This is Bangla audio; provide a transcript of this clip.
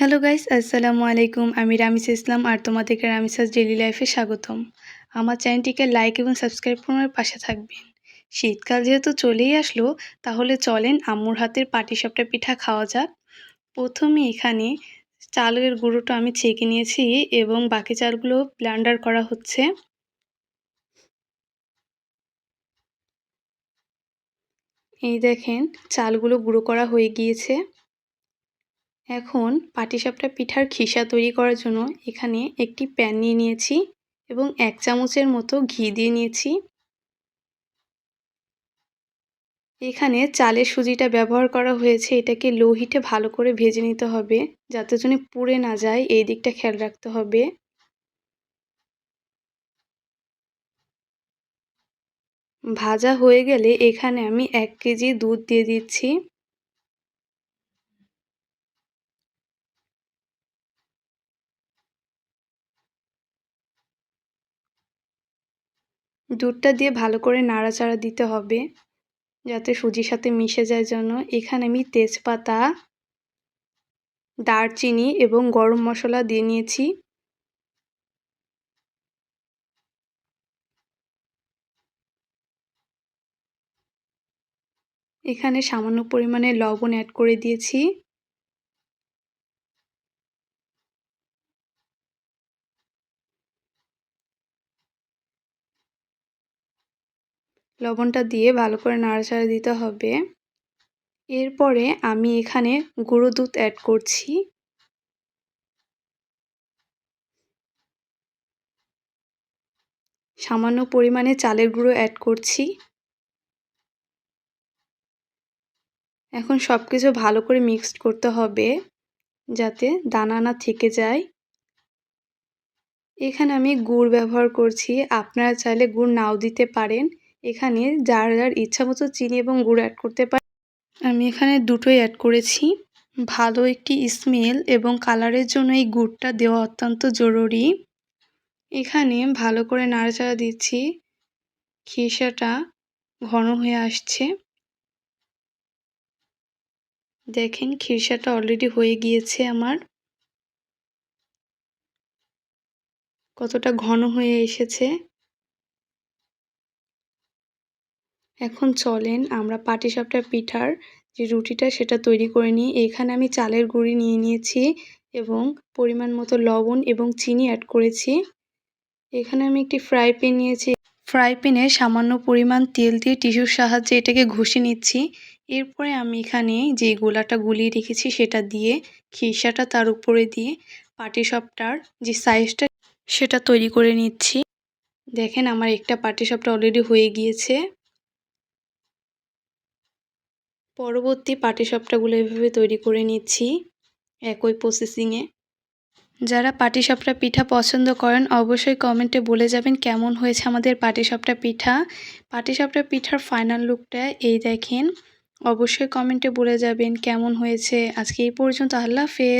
হ্যালো গাইস আসসালামু আলাইকুম আমি রামিস ইসলাম আর তোমাদেরকে রামিসাস ডেলি লাইফে স্বাগতম। আমার চ্যানেলটিকে লাইক এবং সাবস্ক্রাইব করার পাশে থাকবেন। শীতকাল যেহেতু চলেই আসলো, তাহলে চলেন আম্মুর হাতের পাটিসাপটা পিঠা খাওয়া যাক। প্রথমে এখানে চালের গুঁড়োটা আমি ছেঁকে নিয়েছি এবং বাকি চালগুলো ব্লান্ডার করা হচ্ছে। এই দেখেন, চালগুলো গুঁড়ো করা হয়ে গিয়েছে। এখন পাটিসাপটা পিঠার খিসা তৈরি করার জন্য এখানে একটি প্যান নিয়ে নিয়েছি এবং এক চামচের মতো ঘি দিয়ে নিয়েছি। এখানে চালের সুজিটা ব্যবহার করা হয়েছে, এটাকে লো হিটে ভালো করে ভেজে নিতে হবে যাতে জন্য পুড়ে না যায়, এই দিকটা খেয়াল রাখতে হবে। ভাজা হয়ে গেলে এখানে আমি এক কেজি দুধ দিয়ে দিচ্ছি। দুধটা দিয়ে ভালো করে নাড়াচাড়া দিতে হবে, যাতে সুজির সাথে মিশে যায় জন্য এখানে আমি তেজপাতা, দারচিনি এবং গরম মশলা দিয়ে নিয়েছি। এখানে সামান্য পরিমাণে লবণ অ্যাড করে দিয়েছি। লবণটা দিয়ে ভালো করে নাড়াচাড়া দিতে হবে। এরপরে আমি এখানে গুঁড়ো দুধ অ্যাড করছি। সামান্য পরিমাণে চালের গুঁড়ো অ্যাড করছি। এখন সব কিছু ভালো করে মিক্সড করতে হবে যাতে দানা না থেকে যায়। এখানে আমি গুড় ব্যবহার করছি, আপনারা চাইলে গুড় নাও দিতে পারেন। এখানে যার যার ইচ্ছা মতো চিনি এবং গুড় অ্যাড করতে পারে। আমি এখানে দুটোই অ্যাড করেছি। ভালো একটি স্মেল এবং কালারের জন্য এই গুড়টা দেওয়া অত্যন্ত জরুরি। এখানে ভালো করে নাড়াচাড়া দিচ্ছি। খিসাটা ঘন হয়ে আসছে। দেখেন খিরসাটা অলরেডি হয়ে গিয়েছে আমার। কতটা ঘন হয়ে এসেছে। এখন চলেন আমরা পাটিসাপটা পিঠার যে রুটিটা সেটা তৈরি করে নিই। এখানে আমি চালের গুঁড়ি নিয়ে নিয়েছি এবং পরিমাণ মতো লবণ এবং চিনি অ্যাড করেছি। এখানে আমি একটি ফ্রাই প্যান নিয়েছি। ফ্রাই প্যানে সামান্য পরিমাণ তেল দিয়ে টিস্যুর সাহায্যে এটাকে ঘষে নিচ্ছি। এরপরে আমি এখানে যে গোলাটা গুলিয়ে রেখেছি সেটা দিয়ে খিসাটা তার উপরে দিয়ে পাটিসাপটার যে সাইজটা সেটা তৈরি করে নিচ্ছি। দেখেন আমার একটা পাটিসাপটা অলরেডি হয়ে গিয়েছে। পরবর্তী পাটিসাপটাগুলো এভাবে তৈরি করে নিচ্ছি, একই প্রসেসিংয়ে যারা পাটিসাপটা পিঠা পছন্দ করেন, অবশ্যই কমেন্টে বলে যাবেন কেমন হয়েছে আমাদের পাটিসাপটা পিঠা। পাটিসাপটা পিঠার ফাইনাল লুকটা এই দেখেন। অবশ্যই কমেন্টে বলে যাবেন কেমন হয়েছে। আজকে এই পর্যন্ত আল্লাহ হাফেজ।